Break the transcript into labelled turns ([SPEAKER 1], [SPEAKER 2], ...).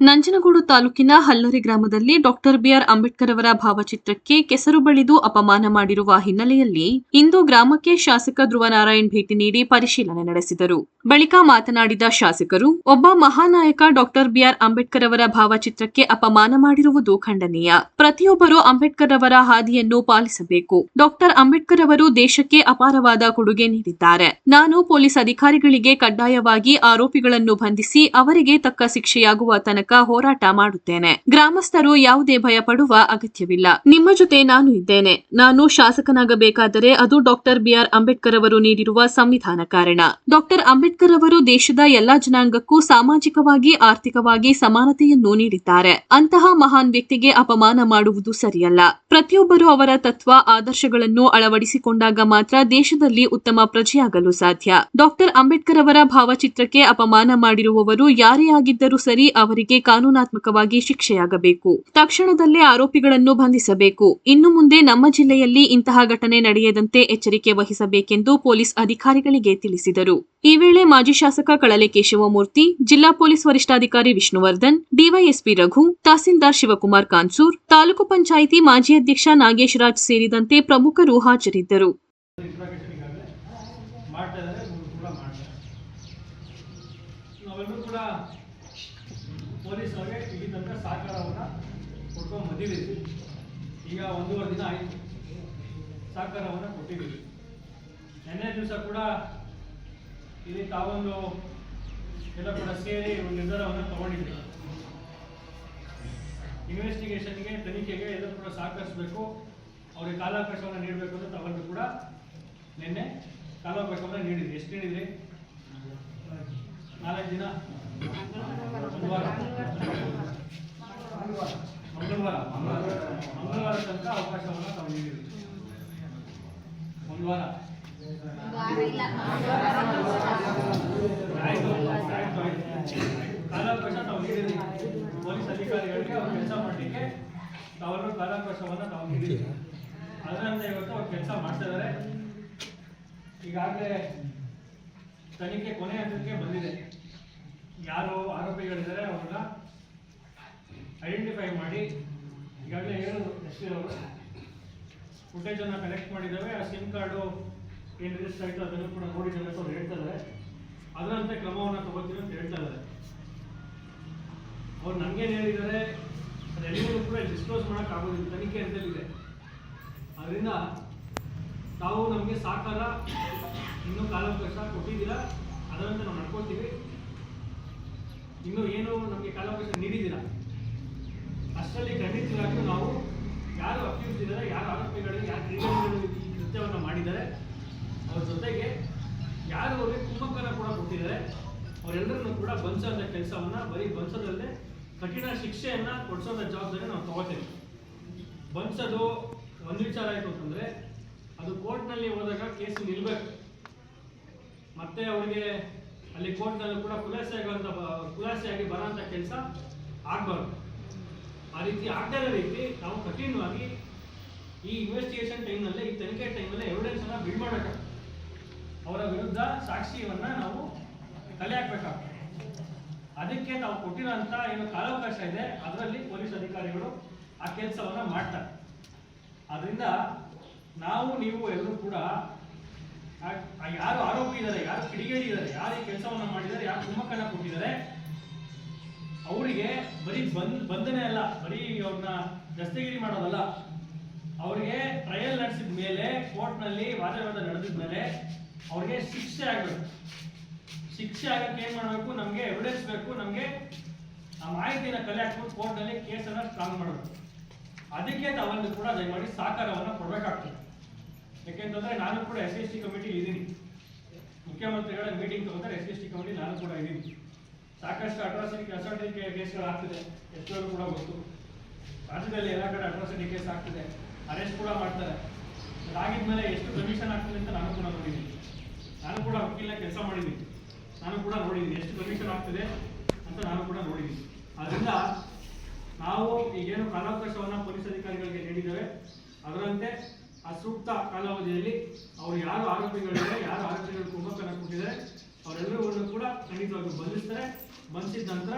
[SPEAKER 1] ನಂಜನಗೂಡು ತಾಲೂಕಿನ ಹಲ್ಲರಿ ಗ್ರಾಮದಲ್ಲಿ doctor B R Ambedkar ಅವರ ಭಾವಚಿತ್ರಕ್ಕೆ ಕೆಸರು ಬಳಿದು ಅಪಮಾನ ಮಾಡಿರುವ ಹಿನ್ನೆಲೆಯಲ್ಲಿ ಇಂದು ಗ್ರಾಮಕ್ಕೆ ಶಾಸಕ ಧ್ರುವನಾರಾಯಣ್ ಭೇಟಿ ನೀಡಿ ಪರಿಶೀಲನೆ ನಡೆಸಿದರು. ಬಳಿಕ ಮಾತನಾಡಿದ ಶಾಸಕರು, ಒಬ್ಬ ಮಹಾನಾಯಕ ಡಾಕ್ಟರ್ ಬಿಆರ್ ಅಂಬೇಡ್ಕರ್ ಅವರ ಭಾವಚಿತ್ರಕ್ಕೆ ಅಪಮಾನ ಮಾಡಿರುವುದು ಖಂಡನೀಯ. ಪ್ರತಿಯೊಬ್ಬರು ಅಂಬೇಡ್ಕರ್ ಅವರ ಹಾದಿಯನ್ನು ಪಾಲಿಸಬೇಕು. ಡಾಕ್ಟರ್ ಅಂಬೇಡ್ಕರ್ ಅವರು ದೇಶಕ್ಕೆ ಅಪಾರವಾದ ಕೊಡುಗೆ ನೀಡಿದ್ದಾರೆ. ನಾನು ಪೊಲೀಸ್ ಅಧಿಕಾರಿಗಳಿಗೆ ಕಡ್ಡಾಯವಾಗಿ ಆರೋಪಿಗಳನ್ನು ಬಂಧಿಸಿ ಅವರಿಗೆ ತಕ್ಕ ಶಿಕ್ಷೆಯಾಗುವ ತನಕ ಹೋರಾಟ ಮಾಡುತ್ತೇನೆ. ಗ್ರಾಮಸ್ಥರು ಯಾವುದೇ ಭಯ ಪಡುವ ಅಗತ್ಯವಿಲ್ಲ. ನಿಮ್ಮ ಜೊತೆ ನಾನು ಇದ್ದೇನೆ. ನಾನು ಶಾಸಕನಾಗಬೇಕಾದರೆ ಅದು ಡಾಕ್ಟರ್ ಬಿಆರ್ ಅಂಬೇಡ್ಕರ್ ಅವರು ನೀಡಿರುವ ಸಂವಿಧಾನ ಕಾರಣ. ಡಾಕ್ಟರ್ ಅಂಬೇಡ್ಕರ್ ಅವರು ದೇಶದ ಎಲ್ಲಾ ಜನಾಂಗಕ್ಕೂ ಸಾಮಾಜಿಕವಾಗಿ, ಆರ್ಥಿಕವಾಗಿ ಸಮಾನತೆಯನ್ನು ನೀಡಿದ್ದಾರೆ. ಅಂತಹ ಮಹಾನ್ ವ್ಯಕ್ತಿಗೆ ಅಪಮಾನ ಮಾಡುವುದು ಸರಿಯಲ್ಲ. ಪ್ರತಿಯೊಬ್ಬರು ಅವರ ತತ್ವ, ಆದರ್ಶಗಳನ್ನು ಅಳವಡಿಸಿಕೊಂಡಾಗ ಮಾತ್ರ ದೇಶದಲ್ಲಿ ಉತ್ತಮ ಪ್ರಜೆಯಾಗಲು ಸಾಧ್ಯ. ಡಾಕ್ಟರ್ ಅಂಬೇಡ್ಕರ್ ಅವರ ಭಾವಚಿತ್ರಕ್ಕೆ ಅಪಮಾನ ಮಾಡಿರುವವರು ಯಾರೇ ಆಗಿದ್ದರೂ ಸರಿ ಅವರಿಗೆ ಕಾನೂನಾತ್ಮಕವಾಗಿ ಶಿಕ್ಷೆಯಾಗಬೇಕು. ತಕ್ಷಣದಲ್ಲೇ ಆರೋಪಿಗಳನ್ನು ಬಂಧಿಸಬೇಕು. ಇನ್ನು ಮುಂದೆ ನಮ್ಮ ಜಿಲ್ಲೆಯಲ್ಲಿ ಇಂತಹ ಘಟನೆ ನಡೆಯದಂತೆ ಎಚ್ಚರಿಕೆ ವಹಿಸಬೇಕೆಂದು ಪೊಲೀಸ್ ಅಧಿಕಾರಿಗಳಿಗೆ ತಿಳಿಸಿದರು. ಈ ವೇಳೆ ಮಾಜಿ ಶಾಸಕ ಕಳಲೆ ಕೇಶವಮೂರ್ತಿ ಜಿಲ್ಲಾ ಪೊಲೀಸ್ ವರಿಷ್ಠಾಧಿಕಾರಿ ವಿಷ್ಣುವರ್ಧನ್, ಡಿವೈಎಸ್ಪಿ ರಘು, ತಹಸೀಲ್ದಾರ್ ಶಿವಕುಮಾರ್ ಕಾನ್ಸೂರ್, ತಾಲೂಕು ಪಂಚಾಯಿತಿ ಮಾಜಿ ಅಧ್ಯಕ್ಷ ನಾಗೇಶ್ ರಾಜ್ ಸೇರಿದಂತೆ ಪ್ರಮುಖರು ಹಾಜರಿದ್ದರು.
[SPEAKER 2] ಕೂಡ ಮಾಡ್ತಾರೆ ನಾವೆಲ್ಲರೂ ಪೊಲೀಸ್ ಅವ್ರಿಗೆ ಇಲ್ಲಿ ತನಕ ಸಹಕಾರವನ್ನು ಕೊಟ್ಕೊಂಡು ಬಂದಿದ್ದೀವಿ. ಈಗ ಒಂದೂವರೆ ದಿನ ಆಯಿತು. ಸಹಕಾರವನ್ನು ಕೊಟ್ಟಿದ್ದೀವಿ. ನಿನ್ನೆ ದಿವಸ ಕೂಡ ಇಲ್ಲಿ ತಾವೊಂದು ಎಲ್ಲ ಕೂಡ ಸೇರಿ ಒಂದು ನಿರ್ಧಾರವನ್ನು ತಗೊಂಡಿದ್ದೀವಿ ಇನ್ವೆಸ್ಟಿಗೇಷನ್ಗೆ, ತನಿಖೆಗೆ ಎಲ್ಲರೂ ಕೂಡ ಸಹಕರಿಸಬೇಕು. ಅವರಿಗೆ ಕಾಲಾವಕಾಶವನ್ನು ನೀಡಬೇಕು ಅಂತ ತಾವೊಂದು ಕೂಡ ನಿನ್ನೆ ಕಾಲಾವಕಾಶವನ್ನು ನೀಡಿದ್ವಿ. ಎಷ್ಟು ನೀಡಿದ್ರಿ? ನಾಲ್ಕು ದಿನ ಒಂದು ವಾರ ಮಂಗಳವಾರ ಮಂಗಳವಾರ ತನಕ ಅವಕಾಶವನ್ನು ತಾವು ನೀಡಿದ್ರಿ ಒಂದು ವಾರ ಆಯ್ತು ಆಯ್ತು ಆಯ್ತು ಕಾಲಾವಕಾಶ ತಾವು ನೀಡಿದ್ರಿ ಪೊಲೀಸ್ ಅಧಿಕಾರಿಗಳಿಗೆ ಅವ್ರು ಕೆಲಸ ಮಾಡಲಿಕ್ಕೆ ತಾವೆಲ್ಲರೂ ಕಾಲಾವಕಾಶವನ್ನು ತಾವು ನೀಡಿದ್ರಿ ಅದರಿಂದ ಇವತ್ತು ಅವ್ರು ಕೆಲಸ ಮಾಡ್ತಾ ಇದ್ದಾರೆ ಈಗಾಗಲೇ ತನಿಖೆ ಕೊನೆ ಹಂತಕ್ಕೆ ಬಂದಿದೆ ಯಾರು ಆರೋಪಿಗಳಿದ್ದಾರೆ ಅವ್ರನ್ನ ಐಡೆಂಟಿಫೈ ಮಾಡಿ ಈಗಾಗಲೇ ಹೇಳೋದು ಎಸ್ ಅವರು ಫುಟೇಜನ್ನು ಕಲೆಕ್ಟ್ ಮಾಡಿದ್ದಾವೆ. ಆ ಸಿಮ್ ಕಾರ್ಡು ಏನು ರಿಜಿಸ್ಟರ್ ಅದನ್ನು ಕೂಡ ನೋಡಿ ಜನ ಅವ್ರು ಹೇಳ್ತಾ ಇದ್ದಾರೆ ಅದರಂತೆ ಕ್ರಮವನ್ನು ತಗೋತೀವಿ ಅಂತ ಹೇಳ್ತಾ ಇದ್ದಾರೆ. ಅವ್ರು ನಮಗೇನು ಹೇಳಿದ್ದಾರೆ ಅದೆಲ್ಲರೂ ಕೂಡ ಡಿಸ್ಕ್ಲೋಸ್ ಮಾಡೋಕ್ಕಾಗೋದಿಲ್ಲ ತನಿಖೆ ಅಂತಲಿದೆ ಅದರಿಂದ ತಾವು ನಮಗೆ ಸಹಕಾರ, ಇನ್ನೂ ಕಾಲಾವಕಾಶ ಕೊಟ್ಟಿದ್ದೀರಾ, ಅದರಂತೆ ನಾವು ನಡ್ಕೋತೀವಿ. ಇನ್ನು ಏನು ನಮಗೆ ಕಾಲಾವಕಾಶ ನೀಡಿದ್ದೀರಾ? ಅಷ್ಟರಲ್ಲಿ ಖಂಡಿತವಾಗಿಯೂ ನಾವು ಯಾರು ಅಕ್ಯೂಸ್ ಇದ್ದಾರೆ ಯಾರು ಆರೋಪಿಗಳಿಗೆ ಯಾರು ಕ್ರಿಮಿನಲ್ಗಳು ಈ ಕೃತ್ಯವನ್ನು ಮಾಡಿದ್ದಾರೆ ಅವ್ರ ಜೊತೆಗೆ ಯಾರು ಅವ್ರಿಗೆ ಕುಂಭಕರ ಕೂಡ ಕೊಟ್ಟಿದ್ದಾರೆ. ಅವರೆಲ್ಲರನ್ನು ಕೂಡ ಬಂಚದ ಕೆಲಸವನ್ನು, ಬರೀ ಬಂಚದಲ್ಲೇ ಕಠಿಣ ಶಿಕ್ಷೆಯನ್ನ ಕೊಡ್ಸೋದ ಜವಾಬ್ದಾರಿ ನಾವು ತಗೋತೇವೆ. ಬಂಧಿಸೋದು ಒಂದು ವಿಚಾರ ಆಯಿತು ಅಂತಂದ್ರೆ, ಅದು ಕೋರ್ಟ್ನಲ್ಲಿ ಹೋದಾಗ ಕೇಸ್ ನಿಲ್ಬೇಕು. ಮತ್ತೆ ಅವರಿಗೆ ಅಲ್ಲಿ ಕೋರ್ಟ್ನಲ್ಲಿ ಕೂಡ ಖುಲಾಸೆ ಆಗುವಂಥ ಖುಲಾಸೆಯಾಗಿ ಬರೋಂಥ ಕೆಲಸ ಆಗಬಾರ್ದು. ಆ ರೀತಿ ಆಗದೇ ರೀತಿ ನಾವು ಕಠಿಣವಾಗಿ ಈ ಇನ್ವೆಸ್ಟಿಗೇಷನ್ ಟೈಮ್ನಲ್ಲೇ ಈ ತನಿಖೆ ಟೈಮಲ್ಲೇ ಎವಿಡೆನ್ಸನ್ನು ಬಿಲ್ಡ್ ಮಾಡಬೇಕಾಗ್ತದೆ ಅವರ ವಿರುದ್ಧ ಸಾಕ್ಷಿಯನ್ನ ನಾವು ಕಲೆ ಹಾಕ್ಬೇಕಾಗ್ತದೆ. ಅದಕ್ಕೆ ನಾವು ಕೊಟ್ಟಿರೋಂಥ ಏನು ಕಾಲಾವಕಾಶ ಇದೆ, ಅದರಲ್ಲಿ ಪೊಲೀಸ್ ಅಧಿಕಾರಿಗಳು ಆ ಕೆಲಸವನ್ನ ಮಾಡ್ತಾರೆ. ಅದರಿಂದ ನಾವು, ನೀವು ಎಲ್ಲರೂ ಕೂಡ ಯಾರು ಆರೋಪಿ ಇದ್ದಾರೆ, ಯಾರು ಕಿಡಿಗೇಡಿ ಇದ್ದಾರೆ, ಯಾರು ಈ ಕೆಲಸವನ್ನ ಮಾಡಿದ್ದಾರೆ, ಯಾರು ಕುಮ್ಮಕ್ಕನ್ನ ಕೊಟ್ಟಿದ್ದಾರೆ, ಅವರಿಗೆ ಬರೀ ಬಂದ್, ಬಂಧನೆ ಅಲ್ಲ, ಬರೀ ಅವ್ರನ್ನ ದಸ್ತಗಿರಿ ಮಾಡೋದಲ್ಲ. ಅವರಿಗೆ ಟ್ರಯಲ್ ನಡೆಸಿದ ಮೇಲೆ ಕೋರ್ಟ್ನಲ್ಲಿ ವಾದ ವಿವಾದ ಮೇಲೆ ಅವ್ರಿಗೆ ಶಿಕ್ಷೆ ಆಗಬೇಕು ಶಿಕ್ಷೆ ಆಗಕ್ಕೆ ಏನ್ ಮಾಡಬೇಕು? ನಮಗೆ ಎವಿಡೆನ್ಸ್ ಬೇಕು. ನಮಗೆ ಆ ಮಾಹಿತಿನ ಕಲೆ ಹಾಕ್ಬಿಟ್ಟು ಕೋರ್ಟ್ನಲ್ಲಿ ಕೇಸನ್ನ ಸ್ಟ್ರಾಂಗ್ ಮಾಡಬೇಕು. ಅದಕ್ಕೆ ತಾವೊಂದು ಕೂಡ ದಯಮಾಡಿ ಸಹಕಾರವನ್ನು ಕೊಡಬೇಕಾಗ್ತದೆ. ಯಾಕೆಂತಂದ್ರೆ ನಾನು ಕೂಡ ಎಸ್ ಎಸ್ ಟಿ ಕಮಿಟಿ ಇದ್ದೀನಿ. ಮುಖ್ಯಮಂತ್ರಿಗಳ ಮೀಟಿಂಗ್ ತಗೊಂಡ್ರೆ ಎಸ್ ಎಸ್ ಟಿ ಕಮಿಟಿ ನಾನು ಕೂಡ ಇದ್ದೀನಿ. ಸಾಕಷ್ಟು ಅಟ್ರಾಸಿಟಿ ಅಸಾಲ್ಟಿ ಕೇಸ್ಗಳು ಆಗ್ತಿದೆ. ಎಷ್ಟೋ ಕೂಡ ಗೊತ್ತು. ರಾಜ್ಯದಲ್ಲಿ ಎಲ್ಲ ಕಡೆ ಅಟ್ರಾಸಿಟಿ ಕೇಸ್ ಆಗ್ತಿದೆ. ಅರೆಸ್ಟ್ ಕೂಡ ಮಾಡ್ತಾರೆ. ಅದಾಗಿದ್ಮೇಲೆ ಎಷ್ಟು ಕಮಿಷನ್ ಆಗ್ತದೆ ಅಂತ ನಾನು ಕೂಡ ನೋಡಿದ್ದೀನಿ. ನಾನು ಕೂಡ ವಕೀಲ ಕೆಲಸ ಮಾಡಿದ್ದೀನಿ. ನಾನು ಕೂಡ ನೋಡಿದ್ದೀನಿ. ಎಷ್ಟು ಕಮಿಷನ್ ಆಗ್ತದೆ ಅಂತ ನಾನು ಕೂಡ ನೋಡಿದ್ದೀನಿ. ಅದರಿಂದ ನಾವು ಈಗೇನು ಕಾಲಾವಕಾಶವನ್ನು ಪೊಲೀಸ್ ಅಧಿಕಾರಿಗಳಿಗೆ ನೀಡಿದ್ದೇವೆ. ಅದರಂತೆ ಆ ಸೂಕ್ತ ಕಾಲಾವಧಿಯಲ್ಲಿ ಅವರು ಯಾರು ಆರೋಪಿಗಳಿದ್ದಾರೆ ಯಾರು ಆರೋಪಿಗಳು ಕುಂಭಕನ ಕೊಟ್ಟಿದ್ದಾರೆ, ಅವರೆಲ್ಲರೂ ಕೂಡ ಖಂಡಿತವಾಗಿ ಬಂಧಿಸ್ತಾರೆ. ಬಂಧಿಸಿದ ನಂತರ